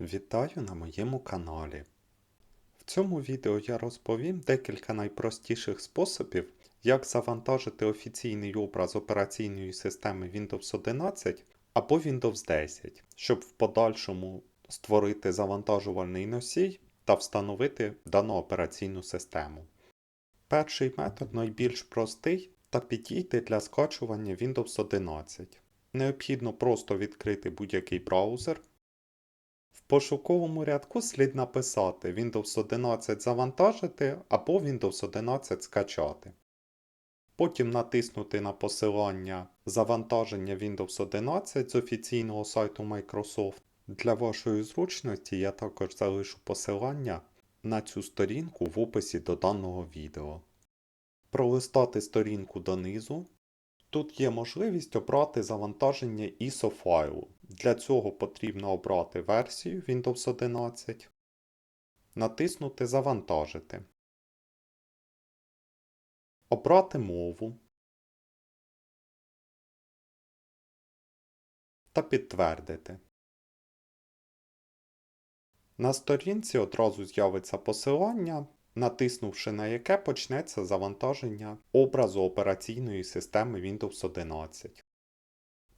Вітаю на моєму каналі. В цьому відео я розповім декілька найпростіших способів, як завантажити офіційний образ операційної системи Windows 11 або Windows 10, щоб в подальшому створити завантажувальний носій та встановити дану операційну систему. Перший метод найбільш простий та підійде для скачування Windows 11. Необхідно просто відкрити будь-який браузер. Пошуковому рядку слід написати Windows 11 завантажити або Windows 11 скачати. Потім натиснути на посилання Завантаження Windows 11 з офіційного сайту Microsoft. Для вашої зручності я також залишу посилання на цю сторінку в описі до даного відео. Пролистати сторінку донизу. Тут є можливість обрати завантаження ISO файлу. Для цього потрібно обрати версію Windows 11, натиснути Завантажити, обрати мову та підтвердити. На сторінці одразу з'явиться посилання, натиснувши на яке почнеться завантаження образу операційної системи Windows 11.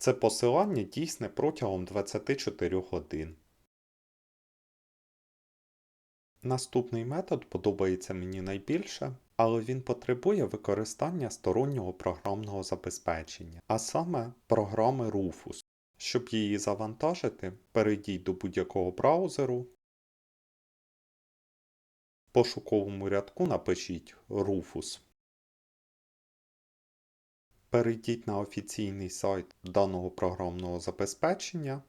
Це посилання дійсне протягом 24 годин. Наступний метод подобається мені найбільше, але він потребує використання стороннього програмного забезпечення, а саме програми Rufus. Щоб її завантажити, перейдіть до будь-якого браузеру. В пошуковому рядку напишіть Rufus. Перейдіть на офіційний сайт даного програмного забезпечення,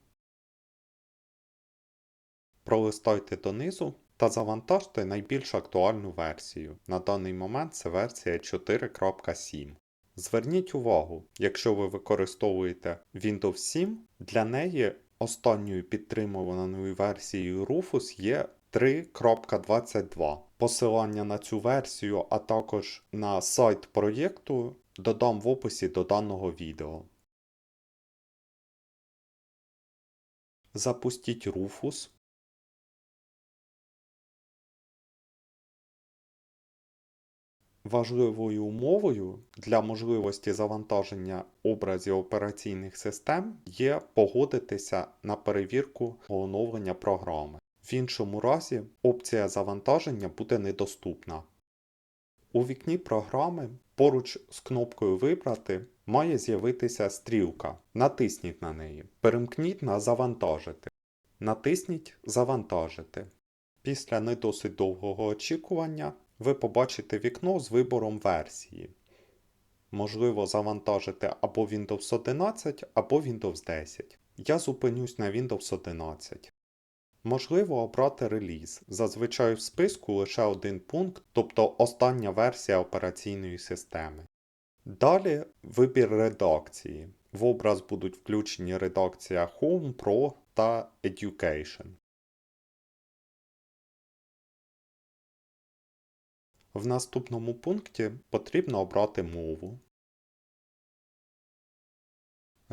пролистайте донизу та завантажте найбільш актуальну версію. На даний момент це версія 4.7. Зверніть увагу, якщо ви використовуєте Windows 7, для неї останньою підтримуваною версією Rufus є 3.22. Посилання на цю версію, а також на сайт проєкту додам в описі до даного відео. Запустіть Rufus. Важливою умовою для можливості завантаження образів операційних систем є погодитися на перевірку оновлення програми. В іншому разі опція завантаження буде недоступна. У вікні програми поруч з кнопкою Вибрати має з'явитися стрілка. Натисніть на неї. Перемкніть на Завантажити. Натисніть Завантажити. Після не досить довгого очікування ви побачите вікно з вибором версії. Можливо завантажити або Windows 11, або Windows 10. Я зупинюсь на Windows 11. Можливо обрати реліз. Зазвичай в списку лише один пункт, тобто остання версія операційної системи. Далі вибір редакції. В образ будуть включені редакція Home, Pro та Education. В наступному пункті потрібно обрати мову.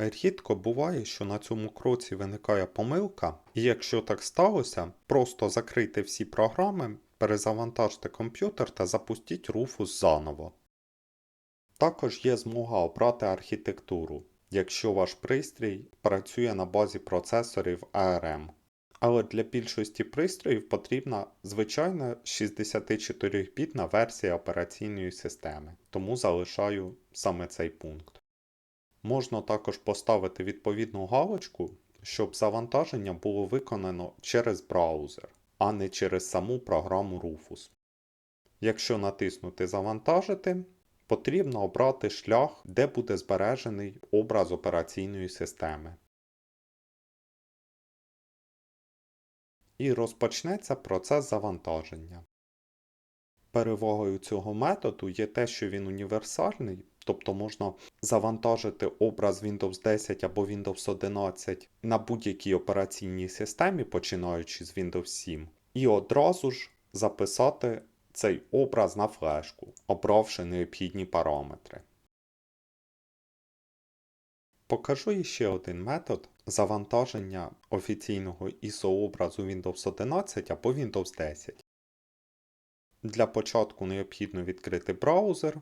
Рідко буває, що на цьому кроці виникає помилка, і якщо так сталося, просто закрийте всі програми, перезавантажте комп'ютер та запустіть Rufus заново. Також є змога обрати архітектуру, якщо ваш пристрій працює на базі процесорів ARM. Але для більшості пристроїв потрібна звичайна 64-бітна версія операційної системи, тому залишаю саме цей пункт. Можна також поставити відповідну галочку, щоб завантаження було виконано через браузер, а не через саму програму Rufus. Якщо натиснути Завантажити, потрібно обрати шлях, де буде збережений образ операційної системи. І розпочнеться процес завантаження. Перевагою цього методу є те, що він універсальний, тобто можна завантажити образ Windows 10 або Windows 11 на будь-якій операційній системі, починаючи з Windows 7, і одразу ж записати цей образ на флешку, обравши необхідні параметри. Покажу іще один метод, завантаження офіційного ISO-образу Windows 11 або Windows 10. Для початку необхідно відкрити браузер.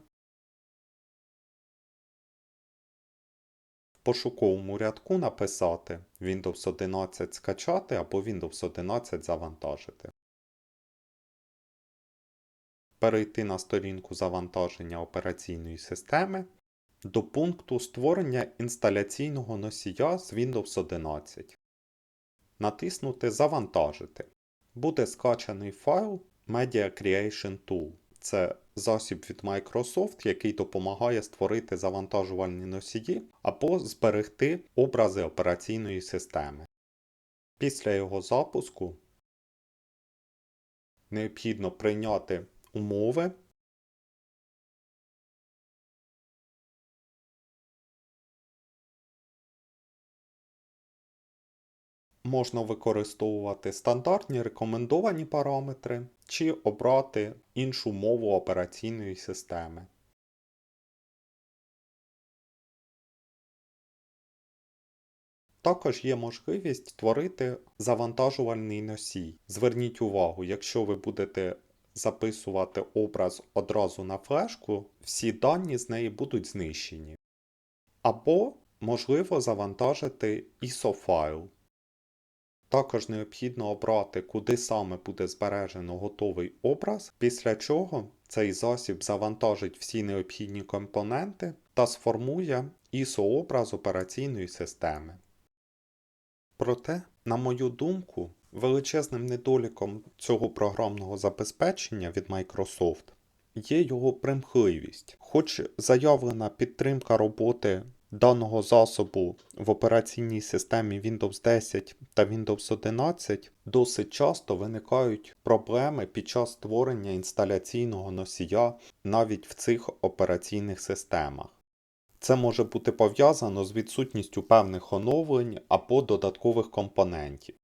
Пошуковому рядку написати Windows 11 скачати або Windows 11 завантажити. Перейти на сторінку завантаження операційної системи до пункту створення інсталяційного носія з Windows 11. Натиснути Завантажити. Буде скачаний файл Media Creation Tool. Це засіб від Microsoft, який допомагає створити завантажувальні носії або зберегти образи операційної системи. Після його запуску необхідно прийняти умови можна використовувати стандартні рекомендовані параметри чи обрати іншу мову операційної системи. Також є можливість створити завантажувальний носій. Зверніть увагу, якщо ви будете записувати образ одразу на флешку, всі дані з неї будуть знищені. Або можливо завантажити ISO файл. Також необхідно обрати, куди саме буде збережено готовий образ, після чого цей засіб завантажить всі необхідні компоненти та сформує ISO-образ операційної системи. Проте, на мою думку, величезним недоліком цього програмного забезпечення від Microsoft є його примхливість. Хоч заявлена підтримка роботи даного засобу в операційній системі Windows 10 та Windows 11 досить часто виникають проблеми під час створення інсталяційного носія навіть в цих операційних системах. Це може бути пов'язано з відсутністю певних оновлень або додаткових компонентів.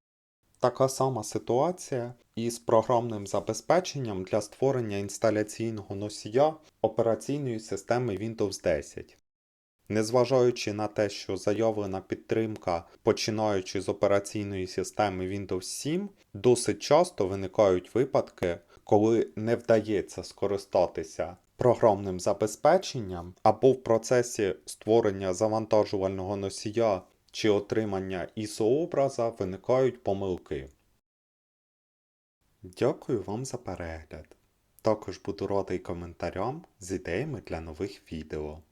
Така сама ситуація і з програмним забезпеченням для створення інсталяційного носія операційної системи Windows 10. Незважаючи на те, що заявлена підтримка, починаючи з операційної системи Windows 7, досить часто виникають випадки, коли не вдається скористатися програмним забезпеченням або в процесі створення завантажувального носія чи отримання ISO-образа виникають помилки. Дякую вам за перегляд. Також буду радий коментарям з ідеями для нових відео.